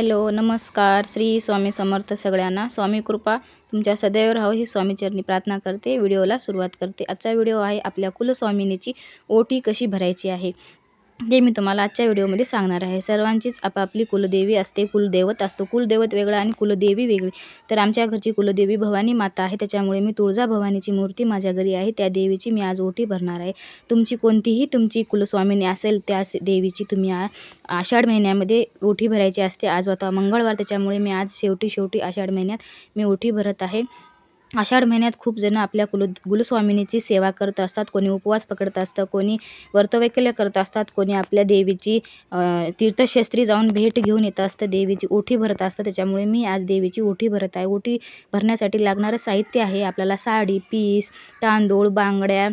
Hello नमस्कार. श्री स्वामी समर्थ सगळ्यांना. स्वामी कृपा तुमच्या सदैव राहो. ही स्वामीचरणी प्रार्थना करते. व्हिडिओला सुरुवात करते. आजचा व्हिडिओ आहे आपल्या कुलस्वामिनीची ओटी कशी भरायची आहे? ते मी तुम्हाला आजच्या व्हिडिओमध्ये सांगणार आहे. सर्वांचीच आपापली कुलदेवी असते कुलदैवत असतो. कुलदैवत वेगळं आणि कुलदेवी वेगळी. तर आमच्या घरची कुलदेवी भवानी माता आहे. त्याच्यामुळे मी तुळजा भवानीची मूर्ती माझ्या घरी आहे. त्या देवीची मी आज ओटी भरणार आहे. तुमची कोणतीही तुमची कुलस्वामिनी असेल त्या देवीची तुम्ही आ आषाढ महिन्यामध्ये ओठी भरायची असते. आज आता मंगळवार त्याच्यामुळे मी आज शेवटी शेवटी आषाढ महिन्यात मी ओठी भरत आहे. आषाढ महिन्यात खूप जण आपल्या कुल कुलस्वामिनीची सेवा करत असतात. कोणी उपवास पकडत असतं कोणी व्रतवैकल्य करत असतात कोणी आपल्या देवीची तीर्थशास्त्री तीर्थक्षेत्री जाऊन भेट घेऊन येत असतं. देवीची ओठी भरत असतं. त्याच्यामुळे मी आज देवीची ओठी भरत आहे. ओठी भरण्यासाठी लागणारं साहित्य आहे. आपल्याला साडी पीस तांदूळ बांगड्या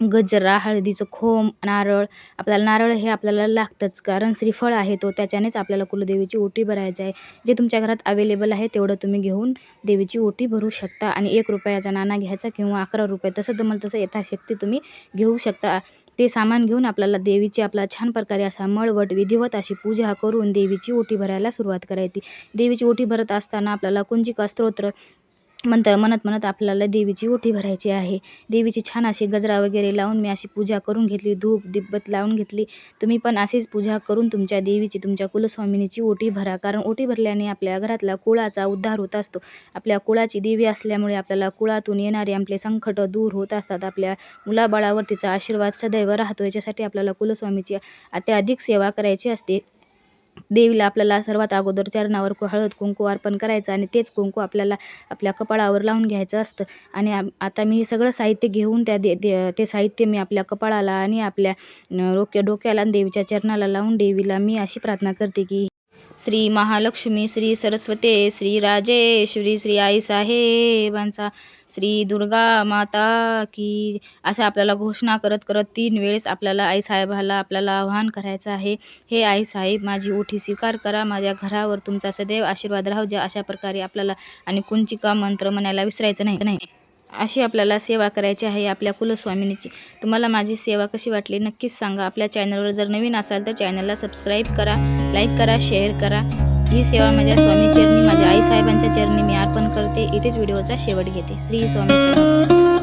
गजरा हळदीचं खोम नारळ. आपल्याला नारळ हे आपल्याला लागतंच. कारण श्रीफळ आहे तो त्याच्यानेच आपल्याला कुलदेवीची ओटी भरायचं आहे. जे तुमच्या घरात अवेलेबल आहे तेवढं तुम्ही घेऊन देवीची ओटी भरू शकता. आणि एक रुपयाचा नाणा घ्यायचा किंवा अकरा रुपये तसं जमल तसं यथाशक्ती तुम्ही घेऊ शकता. ते सामान घेऊन आपल्याला देवीची आपला छान प्रकारे असा मळवट विधिवत अशी पूजा करून देवीची ओटी भरायला सुरुवात करायची. देवीची ओटी भरत असताना आपल्याला कुंजिका स्तोत्र म्हणतं म्हणत म्हणत आपल्याला देवीची ओटी भरायची आहे. देवीची छान अशी गजरा वगैरे लावून मी अशी पूजा करून घेतली धूप दिब्बत लावून घेतली. तुम्ही पण अशीच पूजा करून तुमच्या देवीची तुमच्या कुलस्वामिनीची ओटी भरा. कारण ओटी भरल्याने आपल्या घरातला कुळाचा उद्धार होत असतो. आपल्या कुळाची देवी असल्यामुळे आपल्याला कुळातून येणारे आपले संकट दूर होत असतात. आपल्या मुलाबाळावर तिचा आशीर्वाद सदैव राहतो. याच्यासाठी आपल्याला कुलस्वामीची अत्याधिक सेवा करायची असते. देवीला आपल्याला सर्वात अगोदर चरणावर कु- हळद कुंकू अर्पण करायचं आणि तेच कुंकू आपल्याला आपल्या कपाळावर लावून घ्यायचं असतं. आणि आता मी सगळं साहित्य घेऊन त्या दे दे- ते साहित्य मी आपल्या कपाळाला आणि आपल्या डोक्या डोक्याला आणि देवीच्या चरणाला लावून देवीला मी अशी प्रार्थना करते की श्री महालक्ष्मी श्री सरस्वते श्री राजेश्वरी श्री आई साहेबांचा श्री दुर्गा माता की असं आपल्याला घोषणा करत करत तीन वेळेस आपल्याला आई साहेबाला आपल्याला आवाहन करायचं आहे. हे आई साहेब माझी ओठी स्वीकार करा माझ्या घरावर तुमचा सदैव आशीर्वाद राहू द्या अशा प्रकारे आपल्याला आणि कुंचिका मंत्र म्हणायला विसरायचं नाही नाही. अशी आपल्याला सेवा करायची आहे आपल्या कुलस्वामिनीची. तुम्हाला माझी सेवा कशी वाटली नक्कीच सांगा. आपल्या चॅनलवर जर नवीन असाल तर चॅनलला सबस्क्राईब करा लाईक करा शेअर करा. ही सेवा माझ्या स्वामी चरणी माझ्या आईसाहेबांच्या चरणी मी अर्पण करते. इथेच व्हिडिओचा शेवट घेते. श्री स्वामी